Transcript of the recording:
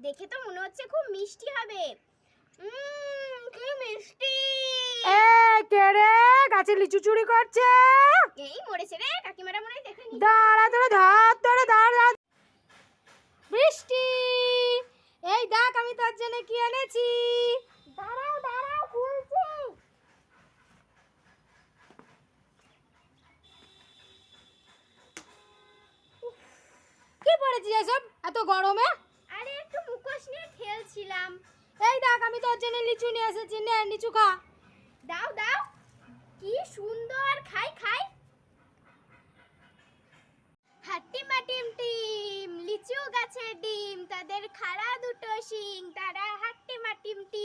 দেখে তো মনে হচ্ছে খুব মিষ্টি হবে। উম, কি মিষ্টি? এ কে রে? গাছে লিচু চুরি করছে? এই মরেছে রে কাকিমারা মনে দেখে দাঁড়া ধরে ধর ধরে দাঁড়া বৃষ্টি এই দেখ আমি তোর জন্য কি এনেছি। করেছিস এত গরমে? আরে একটু মুখোশ নিয়ে খেলছিলাম। এই দেখ আমি তোর জন্য লিচু নিয়ে এসেছি নে লিচু খা। দাও দাও। কি সুন্দর খাই খাই। হাট্টি মাটিম টিম লিচু গাছের ডিম তাদের খাড়া দুটো শিং তারা হাট্টি মাটিম টিম।